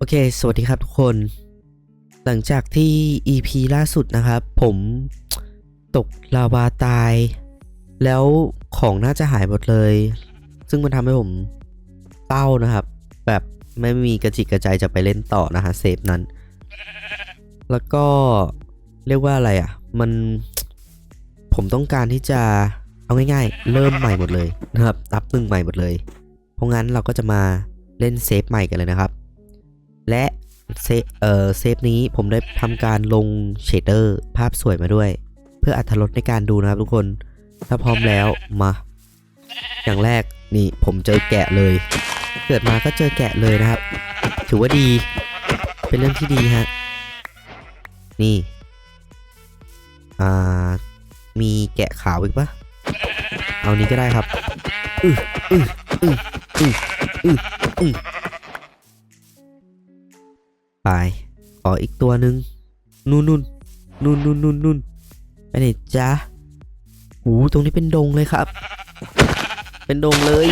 โอเค สวัสดีครับทุกคน หลังจากที่ EP ล่าสุดนะครับ ผมตกลาวาตาย แล้วของน่าจะหายหมดเลย ซึ่งมันทำให้ผมเศร้านะครับ แบบไม่มีกระจิกกระใจจะไปเล่นต่อนะฮะเซฟนั้น แล้วก็เรียกว่าอะไรอะ มันผมต้องการที่จะเอาง่ายๆ เริ่มใหม่หมดเลยนะครับ นับหนึ่งใหม่หมดเลย เพราะงั้นเราก็จะมาเล่นเซฟใหม่กันเลยนะครับ และเซฟเอ่อเซฟนี้ผมได้ทำการลงเชดเดอร์ภาพสวยมาด้วย เพื่ออัธรสในการดูนะครับทุกคน ถ้าพร้อมแล้วมา อย่างแรกนี่ผมเจอแกะเลย เกิดมาก็เจอแกะเลยนะครับ ถือว่าดี เป็นเรื่องที่ดีฮะ นี่ อ่า มีแกะขาวอีกปะเอานี้ก็ได้ครับอืออืออืออืออืออือ ไปขออีกตัวหนึ่งนู่นนู่นนู่นนู่นนู่นนู่นไปไหนจ๊ะหูตรงนี้เป็นดงเลยครับ เป็นดงเลย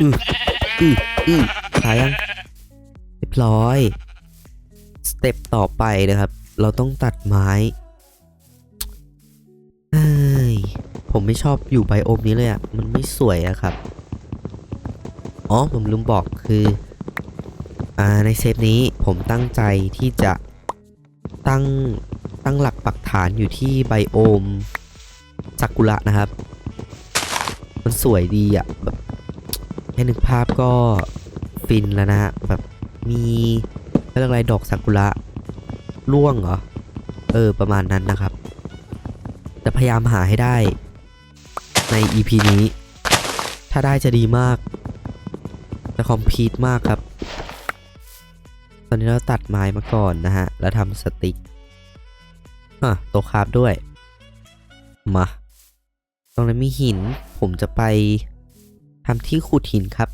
อืออืออือตายยังเรียบร้อย สเต็ปต่อไปนะครับ เราต้องตัดไม้เอ้ยผมไม่ชอบอยู่ไบโอมนี้เลยอะ่ะ มันไม่สวยอะครับ อ๋อ ผมลืมบอกคือ ในเซฟนี้ผมตั้งใจที่จะตั้งตั้งหลักปักฐานอยู่ที่ไบโอมซากุระนะครับ มันสวยดีอะ่ะแบบแค่นึกภาพก็ฟินแล้วนะฮะแบบมีเรื่องอะไรดอกซากุระร่วงเหรอ เออ ประมาณนั้นนะครับ จะพยายามหาให้ได้ใน EP นี้ ถ้าได้จะดีมาก จะคอมพีทมากครับ อนนี้เราตัดไม้มาก่อนนะฮะ แล้วทำสติ๊กอะโตะคราบด้วย มา ตรงนั้นมีหิน ผมจะไปทำที่ขุดหินครับ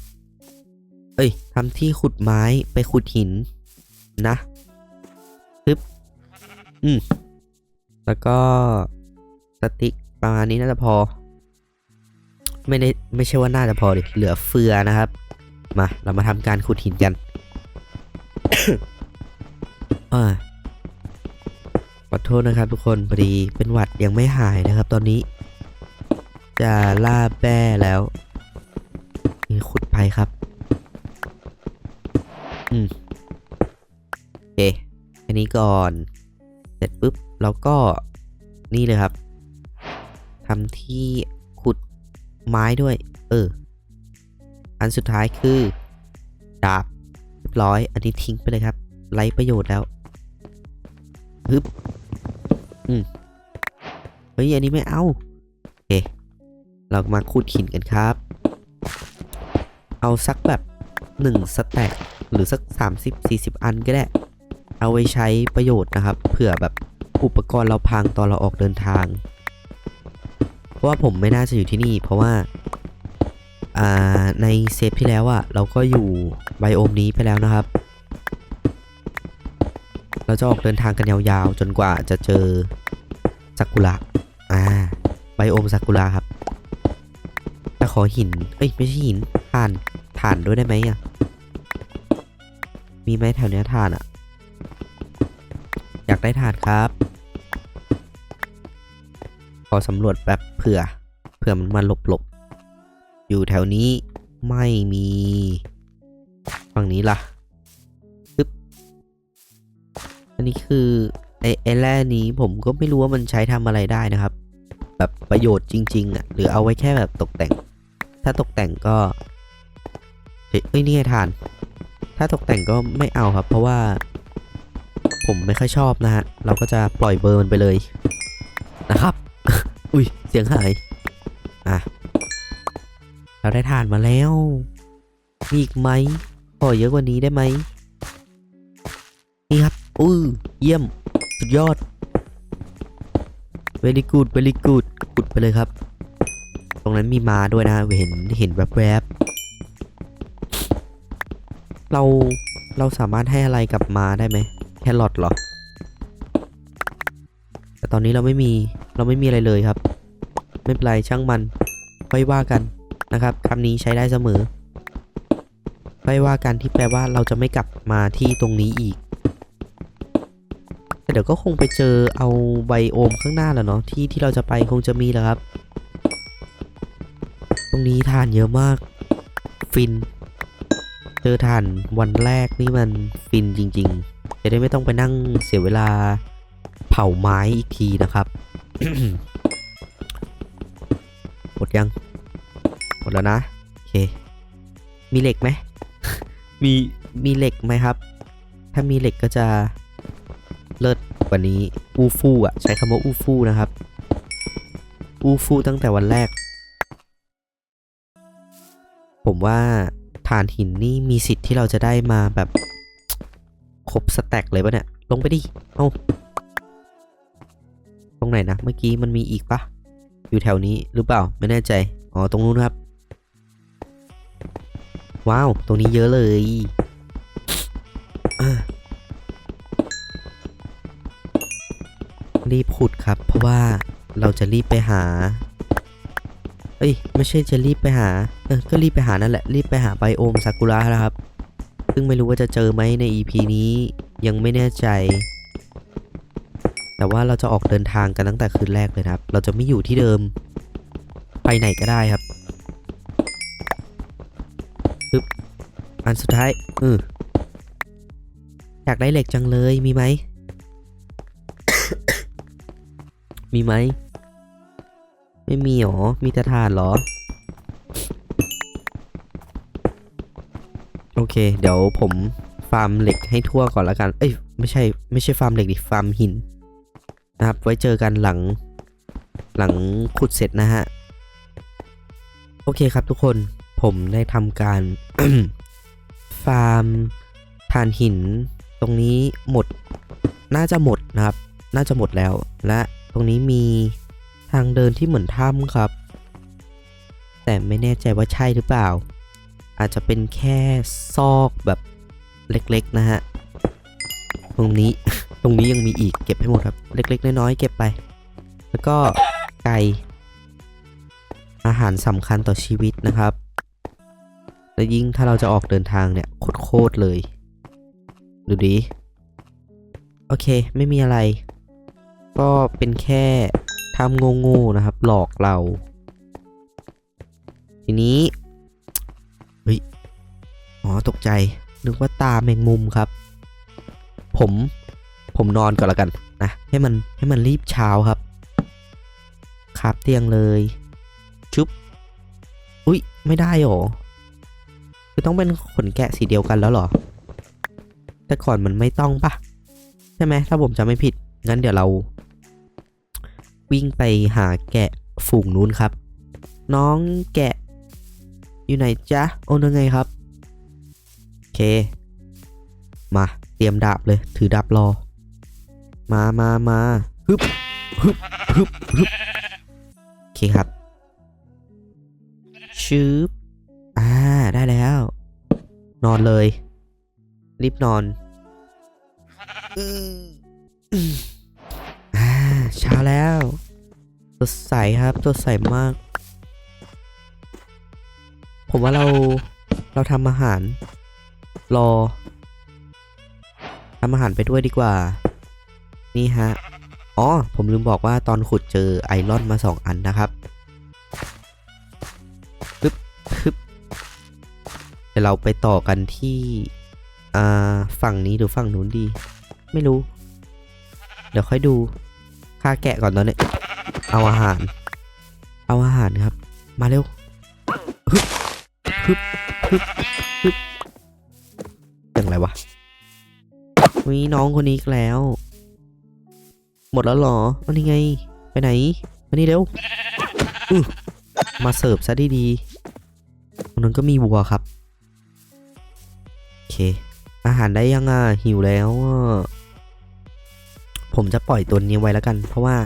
เอ้ยทำที่ขุดไม้ไปขุดหินนะปึ๊บ อืม แล้วก็สติ๊กประมาณนี้น่าจะพอ ไม่ได้ไม่ใช่ว่าน่าจะพอดิ เหลือเฟือนะครับ มา เรามาทำการขุดหินกัน ขอโทษนะครับทุกคนพอดีเป็นหวัดยังไม่หายนะครับ ตอนนี้ จะล่าแบ้แล้วขุดไปครับ อืมโอเคอันนี้ก่อน เสร็จปุ๊บเราก็นี่เลยครับทำที่ขุดไม้ด้วย เออ อันสุดท้ายคือ ดาบ ยบร้อย อันนี้ทิ้งไปเลยครับไร้ประโยชน์แล้วฮึบอืมเฮ้ย อันนี้ไม่เอาโอเคเรามาขุดหินกันครับ เอาสักแบบหนึ่งสแต็กหรือสัก 30-40 อันก็ได้ เอาไว้ใช้ประโยชน์นะครับ เผื่อแบบอุปกรณ์เราพังตอนเราออกเดินทาง เพราะว่าผมไม่น่าจะอยู่ที่นี่ เพราะว่า ในเซฟที่แล้วอะเราก็อยู่ไบโอมนี้ไปแล้วนะครับ เราจะออกเดินทางกันยาวๆ จนกว่าจะเจอซากุระอ่าไบโอมซากุระครับแต่ขอหิน เอ้ย ไม่ใช่หินถ่านถ่านด้วยได้ไหมอะมีไหมแถวเนี้ยถ่านอะอยากได้ถ่านครับ ขอสำรวจแบบเผื่อ เผื่อมันมาหลบหลบ อยู่แถวนี้ไม่มีฝั่งนี้ล่ะปึ๊บอันนี้คือไอ้ไอ้แร่นี้ผมก็ไม่รู้ว่ามันใช้ทำอะไรได้นะครับ แบบประโยชน์จริง ๆอะหรือเอาไว้แค่แบบตกแต่ง ถ้าตกแต่งก็เฮ้ยเอ้ยนี่ไงทาน ถ้าตกแต่งก็ไม่เอาครับ เพราะว่าผมไม่ค่อยชอบนะฮะ เราก็จะปล่อยเบอร์มันไปเลยนะครับ อุ้ยเสียงหาย อะ เราได้ทานมาแล้ว มีอีกไหมขอเยอะกว่านี้ได้ไหมนี่ครับอือเยี่ยม สุดยอด very good very good ขุดไปเลยครับ ตรงนั้นมีมาด้วยนะเห็นเห็นแวบๆเราเราสามารถให้อะไรกับมาได้ไหมแครอทเหรอ แต่ตอนนี้เราไม่มีเราไม่มีอะไรเลยครับ ไม่เป็นไรช่างมันค่อยว่ากัน นะครับคำนี้ใช้ได้เสมอค่ว่ากันที่แปลว่าเราจะไม่กลับมาที่ตรงนี้อีก แต่เดี๋ยวก็คงไปเจอเอาไบโอมข้างหน้าแหล้วเนาะที่ที่เราจะไปคงจะมีแหล้วครับ ตรงนี้ทานเยอะมาก ฟิน เจอทานวันแรกนี่มันฟินจริง ๆ จะได้ไม่ต้องไปนั่งเสียเวลาเผาไม้อีกทีนะครับหมดยัง มดแล้วนะโอเค มีเหล็กไหม มีมีเหล็กไหมครับ ถ้ามีเหล็กก็จะเลิศกว่านี้อูฟู่อะ ใช้คำว่าอูฟู่นะครับ อูฟู่ตั้งแต่วันแรก ผมว่าฐานหินนี่มีสิทธิ์ที่เราจะได้มาแบบครบสแต็กเลยปะเนี่ย ลงไปดิ เอาตรงไหนนะ เมื่อกี้มันมีอีกปะอยู่แถวนี้หรือเปล่า ไม่แน่ใจ อ๋อ ตรงนู้นครับ ว้าว ตรงนี้เยอะเลยรีบขุดครับ เพราะว่าเราจะรีบไปหา เอ้ย ไม่ใช่จะรีบไปหา เออ ก็รีบไปหานั่นแหละ รีบไปหาไบโอมซากุระนะครับ ซึ่งไม่รู้ว่าจะเจอไหมใน EP นี้ยังไม่แน่ใจ แต่ว่าเราจะออกเดินทางกันตั้งแต่คืนแรกเลยครับ เราจะไม่อยู่ที่เดิม ไปไหนก็ได้ครับ ปึ๊บอันสุดท้ายเอออยากได้เหล็กจังเลยมีไหม มีไหม ไม่มีหรอ มีแต่ถ่านหรอ โอเค เดี๋ยวผมฟาร์มเหล็กให้ทั่วก่อนละกัน เอ้ย ไม่ใช่ ไม่ใช่ฟาร์มเหล็กดิ ฟาร์มหิน นะครับ ไว้เจอกันหลัง หลังขุดเสร็จนะฮะ โอเคครับทุกคน ผมได้ทำการ ฟาร์มทานหิน ตรงนี้หมด น่าจะหมดนะครับ น่าจะหมดแล้ว และตรงนี้มีทางเดินที่เหมือนถ้ำครับ แต่ไม่แน่ใจว่าใช่หรือเปล่า อาจจะเป็นแค่ซอกแบบเล็กๆนะฮะ ตรงนี้ ตรงนี้ยังมีอีกเก็บให้หมดครับ เล็ก ๆ น้อยๆเก็บไป แล้วก็ไก่อาหารสำคัญต่อชีวิตนะครับ และยิ่งถ้าเราจะออกเดินทางเนี่ยโคตรเลย ดูดิ โอเค ไม่มีอะไร ก็เป็นแค่ทำโง่ๆนะครับ หลอกเรา ทีนี้ เฮ้ย อ๋อ ตกใจ นึกว่าตาแมงมุมครับ ผม ผมนอนก่อนละกันนะ ให้มัน ให้มันรีบเช้าครับคาบเตียงเลย ชุบ อุ้ย ไม่ได้หรอ คือต้องเป็นขนแกะสีเดียวกันแล้วหรอ แต่ก่อนมันไม่ต้องปะใช่ไหมถ้าผมจำไม่ผิด งั้นเดี๋ยวเรา วิ่งไปหาแกะฝูงนู้นครับ น้องแกะ อยู่ไหนจ๊ะ โอ้นังไงครับ โอเค มา เตรียมดาบเลย ถือดาบรอ มามามาฮึบฮึบฮึบฮึบโอเคครับชืบ ได้แล้ว นอนเลย รีบนอนอ่าเช้าแล้วสดใสครับสดใสมาก ผมว่าเราเราทำอาหาร รอทำอาหารไปด้วยดีกว่า นี่ฮะ อ๋อ ผมลืมบอกว่าตอนขุดเจอไอรอนมาสองอันนะครับ ดี๋ยวเราไปต่อกันที่อ่าฝั่งนี้หรือฝั่งนู้นดี ไม่รู้ เดี๋ยวค่อยดูค่าแกะก่อนตอนนี้เอาอาหาร เอาอาหารครับ มาเร็วฮึบฮึบฮึบฮึบอย่างไรวะมีน้องคนนี้อีกแล้ว หมดแล้วหรออันนี้ไง ไปไหนมานี่เร็วมาเสิร์ฟซะดีๆตรงนั้นก็มีวัวครับ อเคอาหารได้ยังอะหิวแล้ว ผมจะปล่อยตัวนี้ไว้แล้วกัน เพราะว่า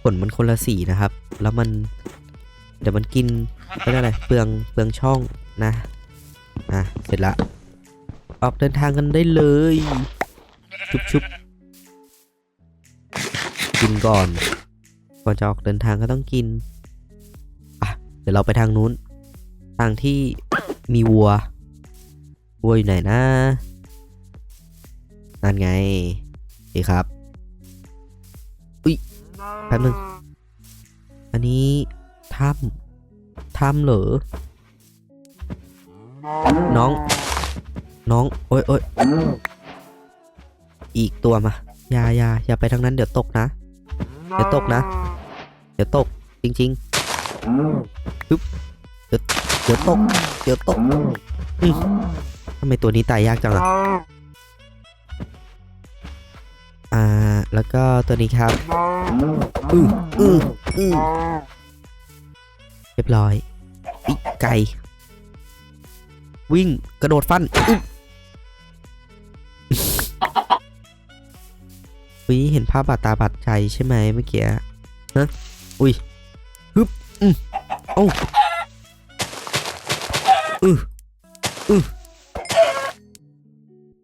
ขนมันคนละสีนะครับ แล้วมัน เดี๋ยวมันกินไม่ได้อะไรเปลืองเปลืองช่องนะอะเสร็จละ ออกเดินทางกันได้เลย ชุบชุบกินก่อน ก่อนจะออกเดินทางก็ต้องกินอะเดี๋ยวเราไปทางนู้น ทางที่มีวัว วัวอยู่ไหนนะนั่นไงดีครับ อุ้ยแป๊บนึง อันนี้ถ้ำถ้ำเหรอ น้อง น้อง โอ้ยโอ้ยอีกตัวมา อย่าอย่าอย่าไปทางนั้นเดี๋ยวตกนะ เดี๋ยวตกนะ เดี๋ยวตก จริงๆปึ๊บเดี๋ยวเดี๋ยวตก เดี๋ยวตกอืม ทำไมตัวนี้ตายยากจังอะอ่า แล้วก็ตัวนี้ครับ อืออืออือเรียบร้อยอีกไก่ วิ่งกระโดดฟันอึ๊บวิเห็นภาพบาดตาบาดใจใช่ไหมเมื่อกี้ฮะอุ้ยฮึบอืมเอ้าอืออือ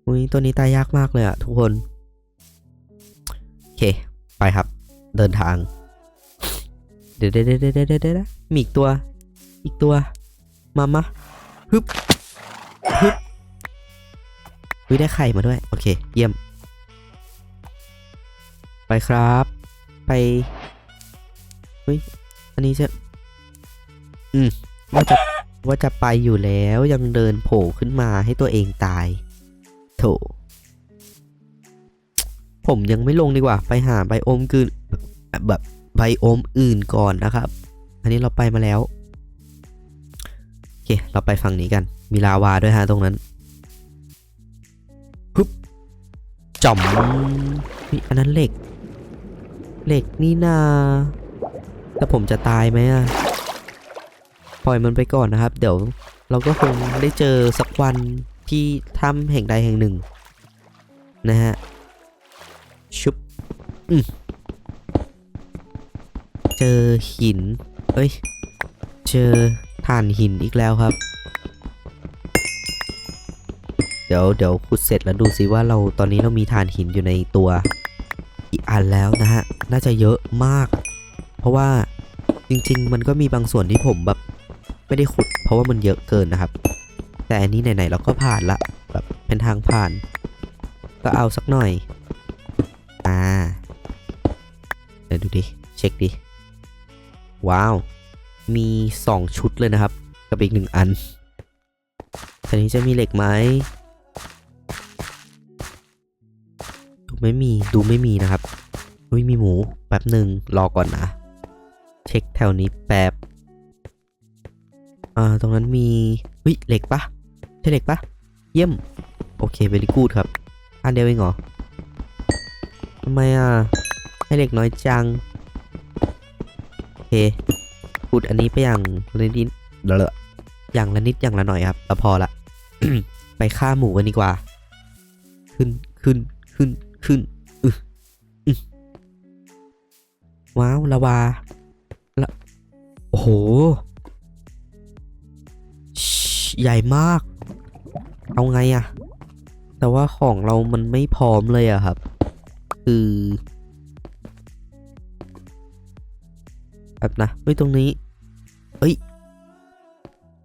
อุ้ยตัวนี้ตายยากมากเลยอะทุกคน โอเค ไปครับ เดินทาง เดี๋ยวเดี๋ยวเดี๋ยวเดี๋ยวเดี๋ยวเดี๋ยวมีอีกตัว อีกตัว มามาฮึบฮึบวิได้ไข่มาด้วย โอเค เยี่ยม ไปครับ ไปเฮ้ยอันนี้จะอืมว่าจะว่าจะไปอยู่แล้วยังเดินโผล่ขึ้นมาให้ตัวเองตาย โถผมยังไม่ลงดีกว่า ไปหาไบโอมคืนแบบไบโอมอื่นก่อนนะครับ อันนี้เราไปมาแล้ว โอเค เราไปฝั่งนี้กัน มีลาวาด้วยฮะตรงนั้นฮึบจอมนี่อันนั้นเหล็ก เหล็กนี่นาแต่ผมจะตายไหมอะปล่อยมันไปก่อนนะครับ เดี๋ยวเราก็คงได้เจอสักวัน ที่ถ้ำแห่งใดแห่งหนึ่ง นะฮะ ชุบเจอหิน เอ้ย เจอถ่านหินอีกแล้วครับ เดี๋ยวเดี๋ยวขุดเสร็จแล้วดูซิว่าเราตอนนี้เรามีถ่านหินอยู่ในตัวอีกอันแล้วนะฮะ น่าจะเยอะมาก เพราะว่าจริง ๆ มันก็มีบางส่วนที่ผมแบบไม่ได้ขุด เพราะว่ามันเยอะเกินนะครับ แต่อันนี้ไหนๆเราก็ผ่านละแบบเป็นทางผ่าน ก็เอาสักหน่อย อ่า เดี๋ยวดูดิ เช็คดิ ว้าว มี 2 ชุดเลยนะครับ กับอีกหนึ่งอันทีนี้จะมีเหล็กไหมดูไม่มีดูไม่มีนะครับอุ้ยมีหมูแป๊บหนึ่งรอก่อนนะ เช็คแถวนี้แป๊บอ่าตรงนั้นมีเฮ้ยเหล็กปะ ใช่เหล็กปะเยี่ยม โอเคเวลิกูดครับ อันเดียวเองเหรอทำไมอะ ให้เหล็กน้อยจัง โอเคพูดอันนี้ไปอย่างละนิดเดลอะอย่างละนิดอย่างละหน่อยครับแล้วพอละ ไปฆ่าหมูกันดีกว่า ขึ้นขึ้นขึ้นขึ้นอึอึว้าวละวาละโอ้โห ใหญ่มาก เอาไงอะแต่ว่าของเรามันไม่พร้อมเลยอะครับ คือแบบนะเฮ้ยตรงนี้เอ้ย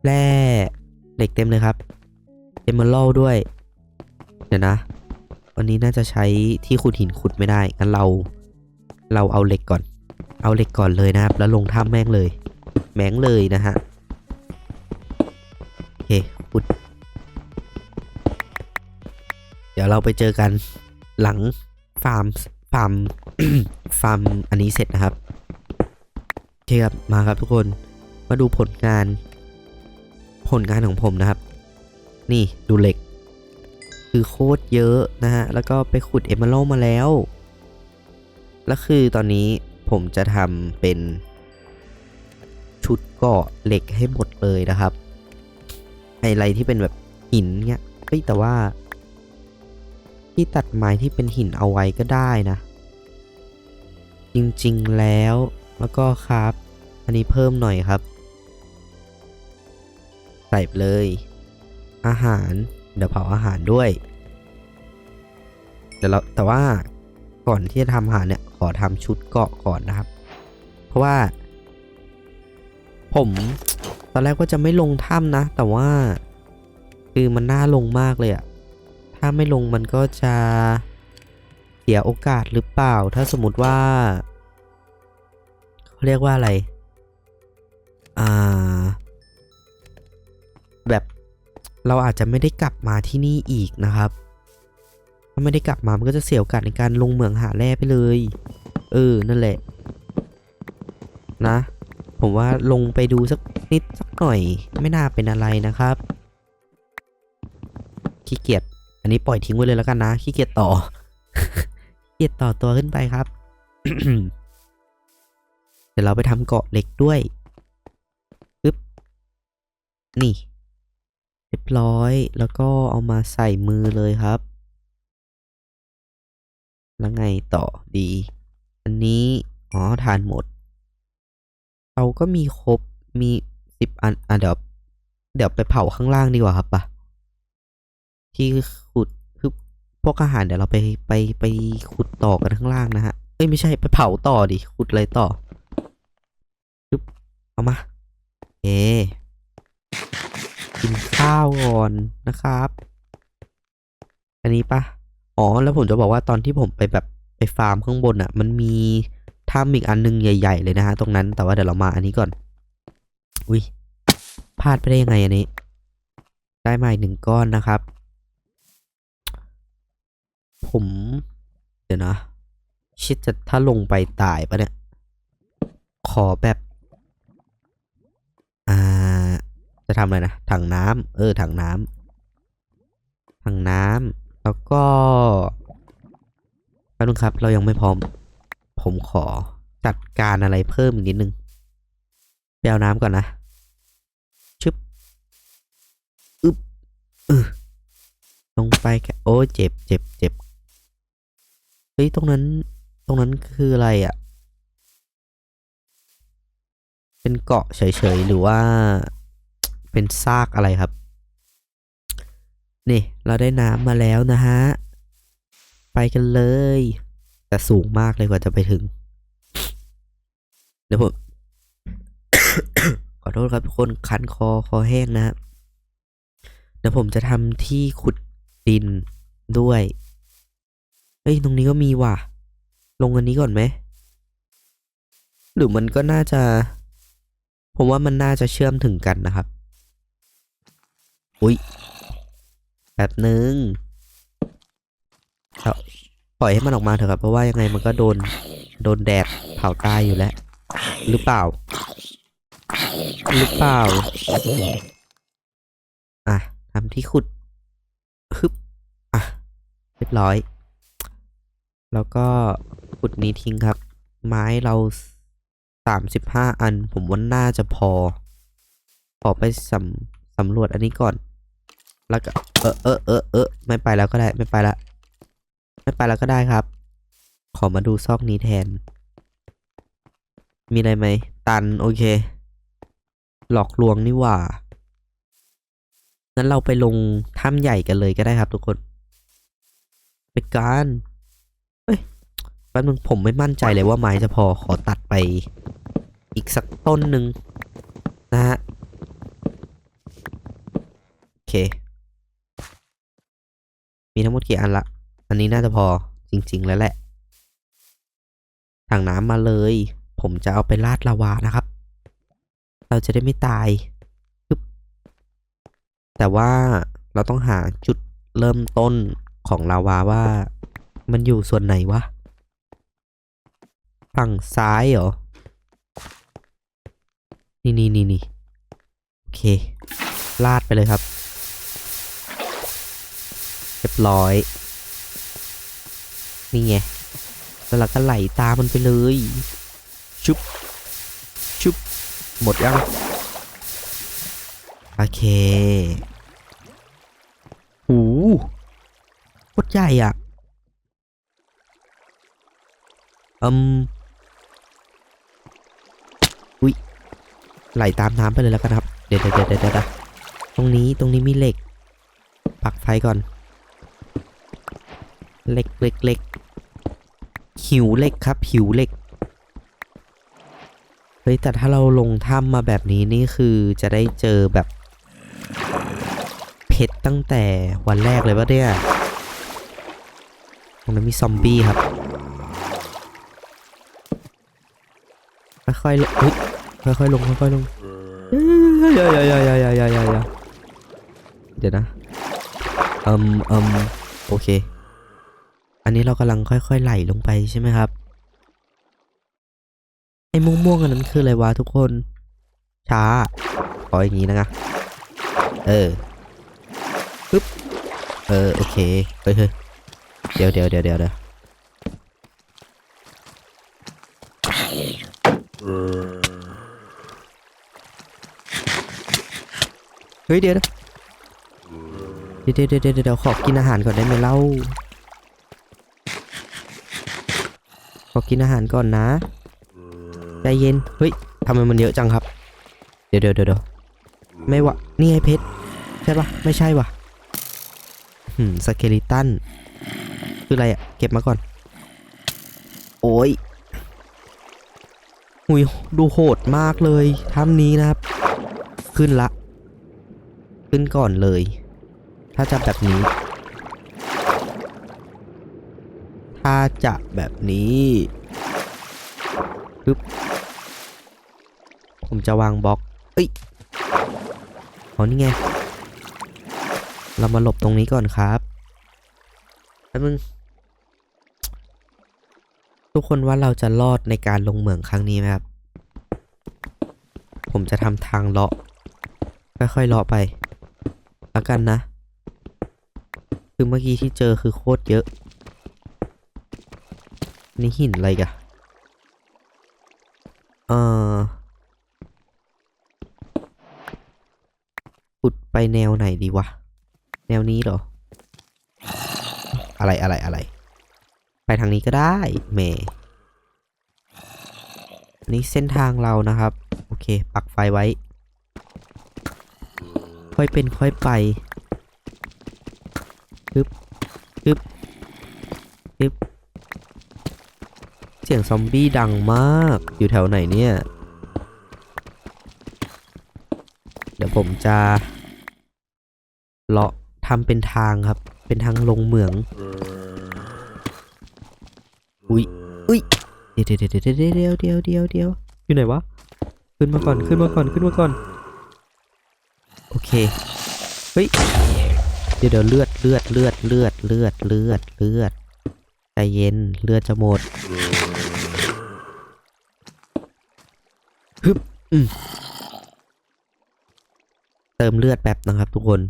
แร่เหล็กเต็มเลยครับเอมเมอรัลด้วย เดี๋ยวนะ วันนี้น่าจะใช้ที่ขุดหินขุดไม่ได้งั้นเรา เราเอาเหล็กก่อน เอาเหล็กก่อนเลยนะครับ แล้วลงถ้ำแม่งเลย แม่งเลยนะฮะโอเคขุด เดี๋ยวเราไปเจอกันหลังฟาร์มฟาร์มฟาร์มอันนี้เสร็จนะครับโอเคครับมาครับทุกคนมาดูผลงาน ผลงานของผมนะครับ นี่ดูเหล็ก คือโคตรเยอะนะฮะ แล้วก็ไปขุดเอมเมอรัลมาแล้ว แล้วคือตอนนี้ผมจะทำเป็น ชุดเกาะเหล็กให้หมดเลยนะครับไฮไลท์ที่เป็นแบบหินเงี้ยเฮ้ยแต่ว่า ที่ตัดไม้ที่เป็นหินเอาไว้ก็ได้นะ จริงๆแล้วแล้วก็ครับ อันนี้เพิ่มหน่อยครับ ใส่เลย อาหาร เดี๋ยวเผาอาหารด้วยเดี๋ยวเราแต่ว่าก่อนที่จะทำอาหารเนี่ยขอทำชุดเกาะก่อนนะครับ เพราะว่า ผมตอนแรกว่าจะไม่ลงถ้ำนะ แต่ว่าคือมันน่าลงมากเลยอะ ถ้าไม่ลงมันก็จะเสียโอกาสหรือเปล่า ถ้าสมมติว่าเขาเรียกว่าอะไร อ่า แบบเราอาจจะไม่ได้กลับมาที่นี่อีกนะครับ ถ้าไม่ได้กลับมามันก็จะเสียโอกาสในการลงเหมืองหาแร่ไปเลย เออ นั่นแหละ นะ ผมว่าลงไปดูสักนิดสักหน่อย ไม่น่าเป็นอะไรนะครับ ขี้เกียจ อันนี้ปล่อยทิ้งไว้เลยแล้วกันนะขี้เกียจต่อเกียจต่อตัวขึ้นไปครับ เดี๋ยวเราไปทำเกาะเหล็กด้วยปึ๊บนี่เรียบร้อยแล้วก็เอามาใส่มือเลยครับ แล้วไงต่อดี อันนี้ อ๋อทานหมด เราก็มีครบมีสิบอันอะเดี๋ยวเดี๋ยวไปเผาข้างล่างดีกว่าครับปะ ที่ขุดคือพวกอาหารเดี๋ยวเราไปไปไปขุดต่อกันข้างล่างนะฮะเอ้ยไม่ใช่ไปเผาต่อดิขุดอะไรต่อปึ๊บเอามาเอกินข้าวก่อนนะครับ อันนี้ปะอ๋อแล้วผมจะบอกว่าตอนที่ผมไปแบบไปฟาร์มข้างบนอะ มันมีถ้ำอีกอันนึงใหญ่ ๆ เลยนะฮะตรงนั้นแต่ว่าเดี๋ยวเรามาอันนี้ก่อน อุ้ยพลาดไปได้ยังไงอันนี้ ได้มาอีกหนึ่งก้อนนะครับ ผม เดี๋ยวนะ ชิดจะถ้าลงไปตายปะเนี่ย ขอแบบ อ่า จะทำอะไรนะ ถังน้ำเออ ถังน้ำถังน้ำแล้วก็แป๊บนึงครับ เรายังไม่พร้อม ผมขอจัดการอะไรเพิ่มอีกนิดนึงไปเอาน้ำก่อนนะชึบอึบเออลงไปแค่โอ้เจ็บเจ็บเจ็บ เฮ้ย ตรงนั้น ตรงนั้นคืออะไรอะ่ะ เป็นเกาะเฉยๆ หรือว่า เป็นซากอะไรครับ นี่ เราได้น้ำมาแล้วนะฮะ ไปกันเลย แต่สูงมากเลยกว่าจะไปถึง เดี๋ยวผมขอโทษครับทุกคนคันคอคอแห้งนะฮะเดี๋ยวผมจะทำที่ขุดดินด้วย เฮ้ยตรงนี้ก็มีว่ะ ลงอันนี้ก่อนไหม หรือมันก็น่าจะ ผมว่ามันน่าจะเชื่อมถึงกันนะครับ อุ้ยแบบนึงเอาปล่อยให้มันออกมาเถอะครับ เพราะว่ายังไงมันก็โดน โดนแดดเผาตายอยู่แล้ว หรือเปล่า หรือเปล่า อะทำที่ขุดฮึบอะ เรียบร้อย แล้วก็ขุดนี้ทิ้งครับ ไม้เราสามสิบห้าอัน ผมว่าน่าจะพอ ขอไปสำสำรวจอันนี้ก่อน แล้วก็เออเออเออเออไม่ไปแล้วก็ได้ไม่ไปละ ไม่ไปแล้วก็ได้ครับ ขอมาดูซอกนี้แทน มีอะไรไหม ตันโอเค หลอกลวงนี่หว่างั้นเราไปลงถ้ำใหญ่กันเลยก็ได้ครับทุกคนไปกัน แป๊บนึงผมไม่มั่นใจเลยว่าไม้จะพอขอตัดไป อีกสักต้นหนึ่งนะฮะโอเค มีทั้งหมดกี่อันละ อันนี้น่าจะพอจริง ๆ แล้วแหละถังน้ำมาเลย ผมจะเอาไปราดลาวานะครับ เราจะได้ไม่ตายแต่ว่าเราต้องหาจุดเริ่มต้นของลาวาว่ามันอยู่ส่วนไหนวะ ฝั่งซ้ายเหรอ นี่นี่นี่นี่โอเค ลาดไปเลยครับ เรียบร้อย นี่ไง แล้วเราก็ไหลตามมันไปเลย ชุบ ชุบ หมดยัง โอเค หูโคตรใหญ่อะ อืมอุ้ย ไหลตามน้ำไปเลยแล้วกันครับ เดี๋ยวเดี๋ยวเดี๋ยวตรงนี้ตรงนี้มีเหล็ก ปักไฟก่อน เหล็กเหล็กเหล็กหิวเหล็กครับ หิวเหล็ก เฮ้ย แต่ถ้าเราลงถ้ำมาแบบนี้นี่คือจะได้เจอแบบ เพชรตั้งแต่วันแรกเลยปะเนี่ยตรงนั้นมีซอมบี้ครับค่อยๆลย ค่อยๆลงค่อยๆลงเยอะๆๆๆๆๆๆอเดี๋ยวนะอืมอืมโอเค อันนี้เรากำลังค่อยๆไหลลงไปใช่ไหมครับไอ้ม่วงๆอันนั้นคืออะไรวะทุกคน ช้าขออย่างนี้นะเออปึ๊บเออโอเคเฮ้ยเดี๋ยวเดี๋ยวเดี๋ยวเดี๋ยว เฮ้ยเดี๋ยวนะเดี๋ยวเดี๋ยวเดี๋ยวเดี๋ยวเดี๋ยวขอกินอาหารก่อนได้ไหมเล่า ขอกินอาหารก่อนนะ ใจเย็น เฮ้ยทำไมมันเยอะจังครับเดี๋ยวเดี๋ยวเดี๋ยวเดี๋ยวไม่วะนี่ไงเพชร ใช่ปะไม่ใช่วะหืมสเกลิตัน คืออะไรอะเก็บมาก่อน โอ้ยหุยดูโหดมากเลยถ้ำนี้นะครับ ขึ้นละ ขึ้นก่อนเลย ถ้าจะแบบนี้ ถ้าจะแบบนี้ปึ๊บผมจะวางบล็อก เอ้ยอ๋อนี่ไง เรามาหลบตรงนี้ก่อนครับแป๊บนึงทุกคนว่าเราจะรอดในการลงเหมืองครั้งนี้ไหมครับ ผมจะทำทางเลาะ ค่อยๆเลาะไป ล้วกันนะ คือเมื่อกี้ที่เจอคือโคตรเยอะ นี่หินอะไรกะเออขุดไปแนวไหนดีวะ แนวนี้เหรอ อะไรอะไรอะไร ไปทางนี้ก็ได้เมนี่เส้นทางเรานะครับ โอเค ปักไฟไว้ ค่อยเป็นค่อยไปปึ๊บปึ๊บปึ๊บเสียงซอมบี้ดังมาก อยู่แถวไหนเนี่ย เดี๋ยวผมจะเลาะทำเป็นทางครับ เป็นทางลงเหมือง อุ้ยอุ้ยเดี๋ยวเดี๋ยวเดี๋ยวเดี๋ยวเดี๋ยวเดี๋ยวเดี๋ยวอยู่ไหนวะ ขึ้นมาก่อน ขึ้นมาก่อน ขึ้นมาก่อน โอเค เฮ้ย เดี๋ยวเดี๋ยวเลือดเลือดเลือดเลือดเลือดเลือดเลือดใจเย็นเลือดจะหมดฮึบเติมเลือดแป๊บนะครับทุกคน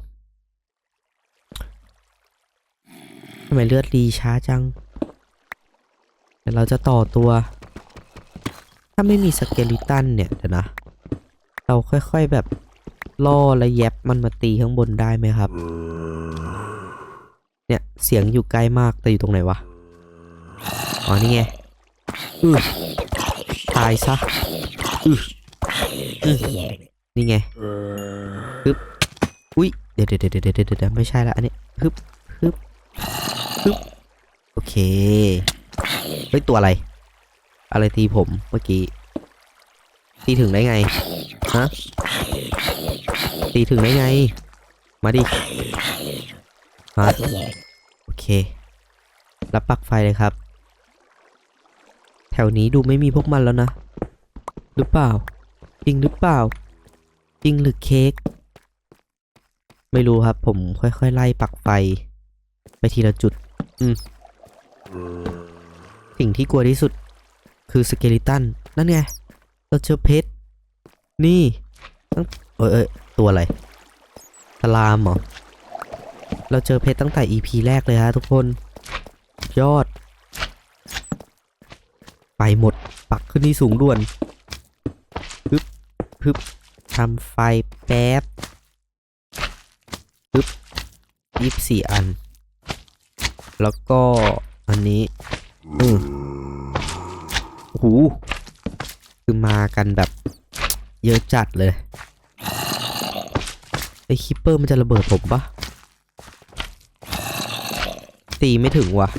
ทำไมเลือดรีช้าจังเดี๋ยวเราจะต่อตัว ถ้าไม่มีสเกลิตันเนี่ยเดี๋ยวนะ เราค่อยๆแบบ ล่อและแยบมันมาตีข้างบนได้ไหมครับ เนี่ยเสียงอยู่ใกล้มากแต่อยู่ตรงไหนวะ อ๋อนี่ไงตายซะนี่ไงฮึบอุ้ยเดี๋ยวเดี๋ยวเดี๋ยวเดี๋ยวเดี๋ยวไม่ใช่ละอันนี้ฮึบฮึบฮึบโอเคเฮ้ยตัวอะไร อะไรตีผมเมื่อกี้ ตีถึงได้ไง ฮะ ตีถึงได้ไง มาดิ มา โอเค รับปลักไฟเลยครับ แถวนี้ดูไม่มีพวกมันแล้วนะ หรือเปล่า จริงหรือเปล่า จริงหรือเค้ก ไม่รู้ครับ ผมค่อยๆ ไล่ปลักไฟ ไปทีละจุด อืม สิ่งที่กลัวที่สุด คือสเกลิตัน นั่นไง เราเจอเพชร นี่ตั้งเอยเอยตัวอะไรสลามเหรอ เราเจอเพชรตั้งแต่ EP แรกเลยฮะทุกคน ยอด ไปหมด ปักขึ้นที่สูงด่วนปึ๊บปึ๊บทำไฟแป๊บปึ๊บยี่สิบสี่อัน แล้วก็อันนี้ อือโอ้โห คือมากันแบบ เยอะจัดเลยไอคิปเปอร์มันจะระเบิดผมปะตีไม่ถึงว่ะ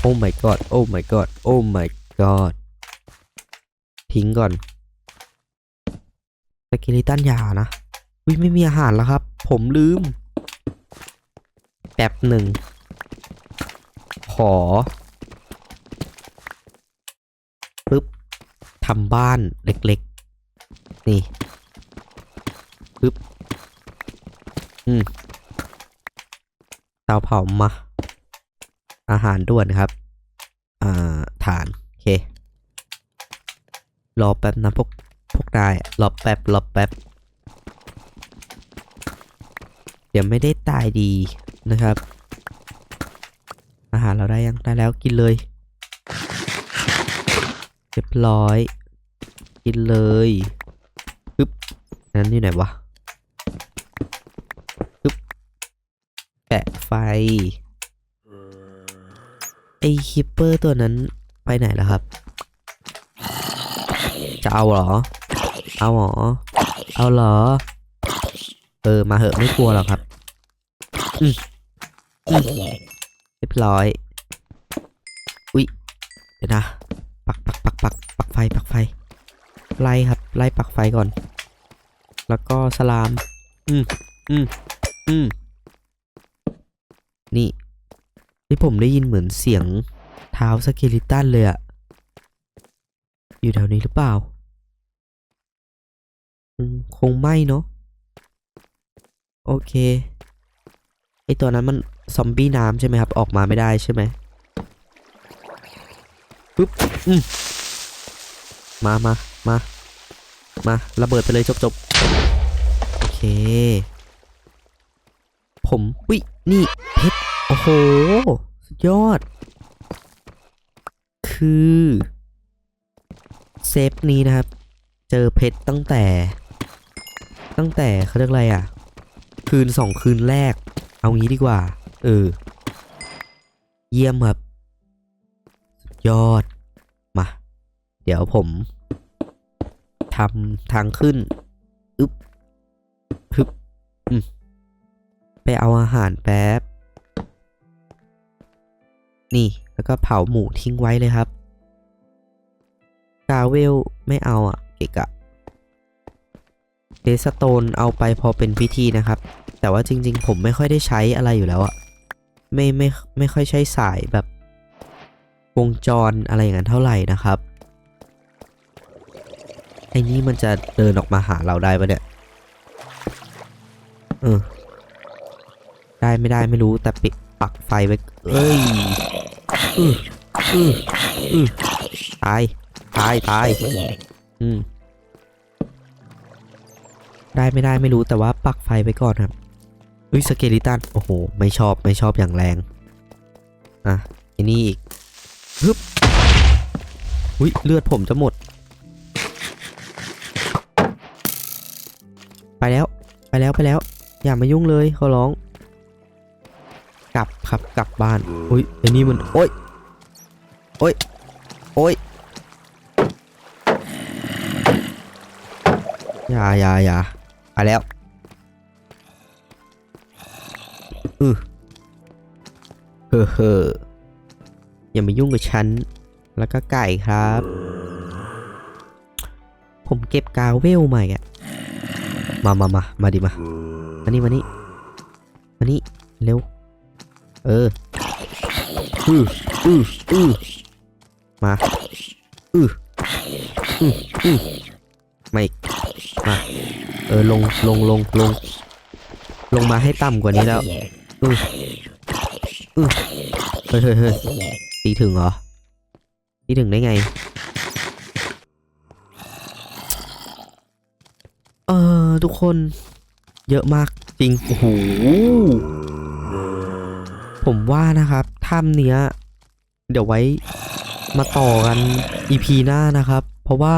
โอ้ my god โอ้ my god โอ้ my god ทิ้งก่อนสกิลิตันยานะวิไม่มีอาหารแล้วครับ ผมลืม แป๊บหนึ่ง ขอ ปึ๊บ ทำบ้านเล็กๆ นี่ปึ๊บอืมเตาเผามา อาหารด่วนครับ อ่าฐาน โอเค รอแป๊บนะพวกพวกนายรอแป๊บรอแป๊บ เดี๋ยวไม่ได้ตายดีนะครับ อาหารเราได้ยังได้แล้วกินเลยเรียบร้อย กินเลยปึ๊บนั้นอยู่ไหนวะปึ๊บแปะไฟ ไอคิปเปอร์ตัวนั้นไปไหนแล้วครับ จะเอาเหรอ เอาเหรอ เอาเหรอ เออ มาเหอะไม่กลัวหรอกครับอืมอืมเรียบร้อย อุ๊ยเดี๋ยวนะ ปักปักปักปักปักไฟ ปักไฟ ไล่ครับ ไล่ปักไฟก่อน แล้วก็สลาม อืมอืมอืมนี่ ที่ผมได้ยินเหมือนเสียงเท้าสเกลิตันเลยอะอยู่แถวนี้หรือเปล่า คงไม่เนาะ โอเค ไอตัวนั้นมันซอมบี้น้ำใช่ไหมครับ ออกมาไม่ได้ใช่ไหมปึ๊บ อืมมามา มา มาระเบิดไปเลยจบจบโอเค ผมวินี่เพชรโอ้โหสุดยอด คือเซฟนี้นะครับ เจอเพชรตั้งแต่ ตั้งแต่เขาเรียกอะไรอะ คืนสองคืนแรก เอางี้ดีกว่า เออ เยี่ยมครับ ยอด มา เดี๋ยวผม ทำทางขึ้นอึ๊บฮึบอืมไปเอาอาหารแป๊บ นี่แล้วก็เผาหมูทิ้งไว้เลยครับ กาเวลไม่เอาอะเกะกะเดสโตนเอาไปพอเป็นพิธีนะครับ แต่ว่าจริง ๆ ผมไม่ค่อยได้ใช้อะไรอยู่แล้วอะ ไม่ไม่ไม่ค่อยใช้สายแบบวงจรอะไรอย่างนั้นเท่าไหร่นะครับ อ้นี่มันจะเดินออกมาหาเราได้ปะเนี่ย เออ ได้ไม่ได้ไม่รู้แต่ปิดปักไฟไว้เอ้ยอืออืออือตาย ตาย ตาย อืม ได้ไม่ได้ไม่รู้แต่ว่าปักไฟไว้ก่อนครับ อุ้ยสเกลิตัน โอ้โห ไม่ชอบไม่ชอบอย่างแรง อะไอ้นี่อีกฮึบอุ้ยเลือดผมจะหมด ไปแล้วไปแล้วไปแล้ว อย่ามายุ่งเลยเขาร้อง กลับครับกลับบ้านอุ้ยไอ้นี่มันโอ้ยโอ้ยโอ้ยอย่าอย่าอย่าไปแล้วอือเฮ้อเฮ้ออย่ามายุ่งกับฉัน แล้วก็ไก่ครับ ผมเก็บกาวเวลใหม่อะ มามามามาดิมามานี่มานี่มานี่เร็ว เอออืออืออือมาอืออืออือไม่มา เออลงลงลงลง ลงมาให้ต่ำกว่านี้แล้วอืออือเฮ้ยเฮ้ยเฮ้ยตีถึงเหรอ ตีถึงได้ไง ออทุกคน เยอะมากจริง โอ้โห ผมว่านะครับถ้ำเนี้ย เดี๋ยวไว้มาต่อกัน EP หน้านะครับ เพราะว่า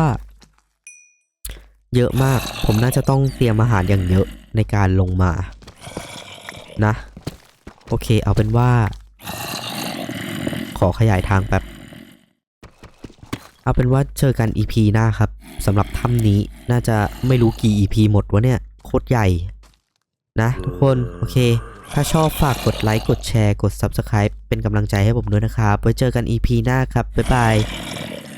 เยอะมาก ผมน่าจะต้องเตรียมอาหารอย่างเยอะในการลงมา นะ โอเคเอาเป็นว่า ขอขยายทางแป๊บ เอาเป็นว่าเจอกัน EP หน้าครับสำหรับถ้ำนี้น่าจะไม่รู้กี่ EP หมดวะเนี่ยโคตรใหญ่ นะทุกคน โอเค ถ้าชอบฝากกดไลค์ กดแชร์ กด Subscribe เป็นกำลังใจให้ผมด้วยนะครับ ไว้เจอกัน EP หน้าครับ บ๊ายบาย